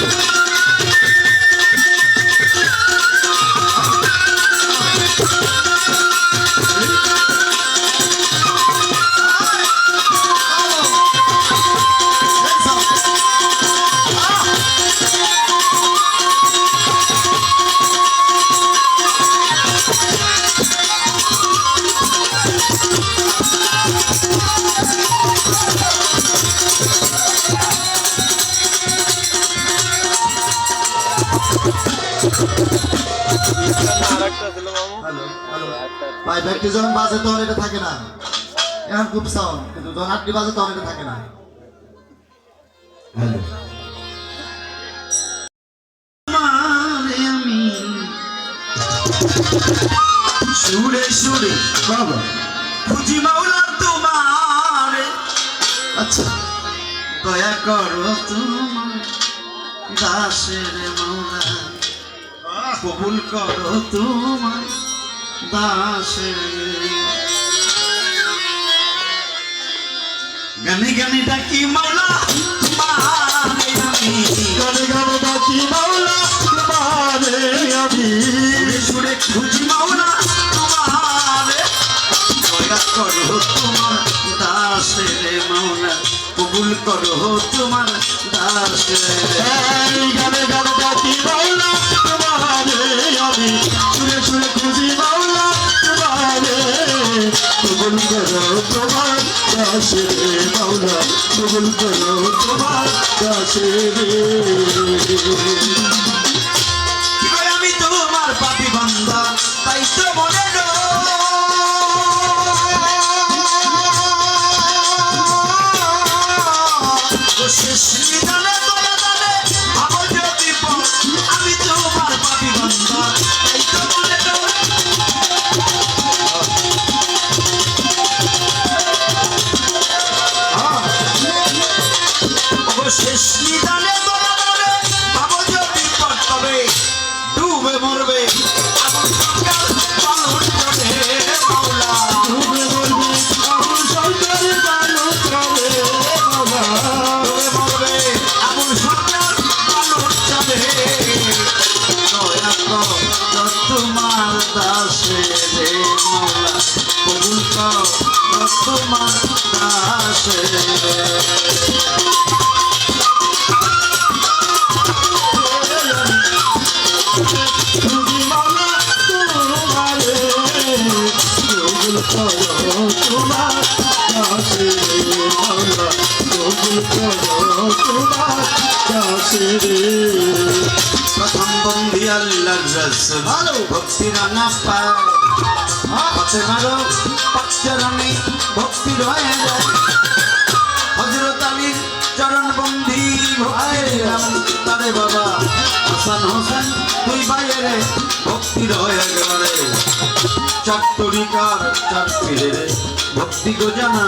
Thank you. ভাই ব্যাগটি যখন বাজে তখন এটা থাকে না। এখন খুব সাউন্ড কিন্তু যখন আটটি বাজে তখন এটা থাকে না। সুরে সুরে। বাবা। খুঁজি মাওলা তোমার। আচ্ছা। দয়া করো তোমার দাসের মাওলা। কবুল করো তোমার দাসের গানে গানে ডাকি মাওলা তোমারে আমি। গানে গানে ডাকি মাওলা তোমারে আমি। সুরে খুঁজি মাওলা তোমারে দয়া করো তোমার দাসের মাওলা কবুল করো তোমার দাসের গানে গানে ডাকি মাওলা তোমারে আমি। সুরে সুরে খুঁজি করো তোমার দাসে মাওলা কবুল করো তোমার দাসে কই মরবে। ভক্তি রানা পায় হাতে মারো পাঁচচরণে ভক্তি রয়ে যায় হজরত আলীর চরণ বন্ধি ভক্তি রাম তারে বাবা হাসান হোসেন দুই বাইরে ভক্তি রয়ে গেলে চার তরিকার চার পীরের ভক্তি গো জানা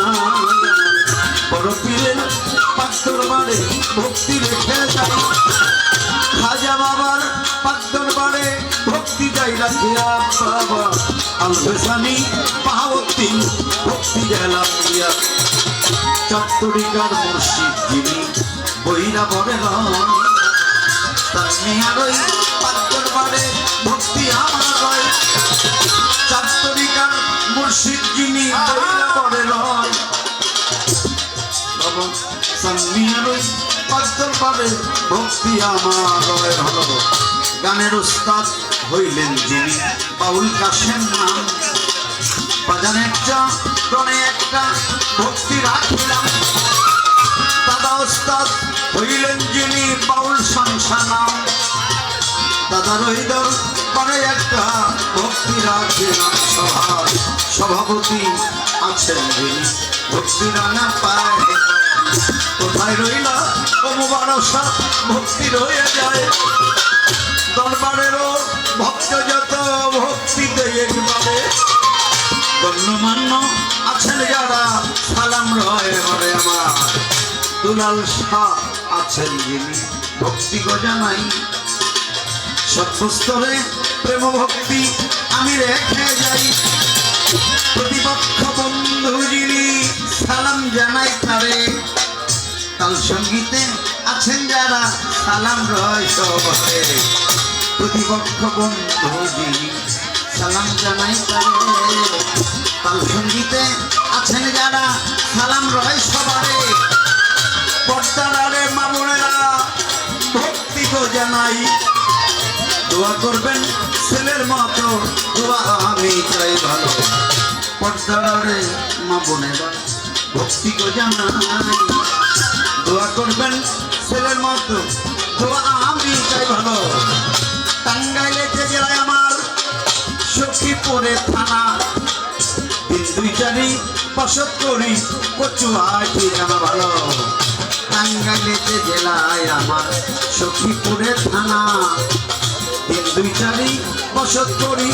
বড় পীরের পাঁচ দরবারে ভক্তি রেখে যায় খাজা বাবার যাই রাখিয়া বাবা আলফেসানি পাহাবতী ভক্তি গেলাম দিয়া। চত্তরিকার মুর্শিদ যিনি বইরা পাত্তর ভক্তি আমার রয় গানের উস্তাদ হইলেন যিনি। বাউল কাশেম নাম। বাজানে একটা টনে একটা, ভক্তি রাখিলাম। দাদা উস্তাদ হইলেন যিনি বাউল সংসা নাম দাদা রহিদর পরে একটা ভক্তি রাখিলাম। সভার সভাপতি আছেন যিনি। ভক্তি রানা পায় কোথায় রইল? ও মুবারসা ভক্তি রয়ে যায়। দরবারেরও ভক্ত যত ভক্তিতে একবারে। গণ্যমান্য আছেন যারা, সালাম রয় ঘরে আমার। দুলাল শাহ আছেন যিনি, ভক্তি গজানাই সর্বস্তরে প্রেম ভক্তি আমি রেখে যাই। প্রতিপক্ষ বন্ধু যিনি, সালাম জানাই তারে। তাল সঙ্গীতে আছেন যারা, সালাম রয় সবারে প্রতিপক্ষ বন্ধু সালাম জানাই তারে তাল সঙ্গীতে আছেন যারা সালাম রয় সবারে পর্দারে মামুনেরা ভক্তি তো জানাই দোয়া করবেন ছেলের মতো দোয়া আমি চাই ভালো পর্দারে মা বোনেরা ভক্তি গো জানাই দোয়া করবেন ছেলের মতো দোয়া আমি চাই ভালো টাঙ্গাইলে জেলায় আমার সখীপুরে থানা, তিন দুইটারই বসত করি কচু ঠিকানা ভালো? টাঙ্গাইলেতে জেলায় আমার সখীপুরে থানা, তিন দুইটারই বসত করি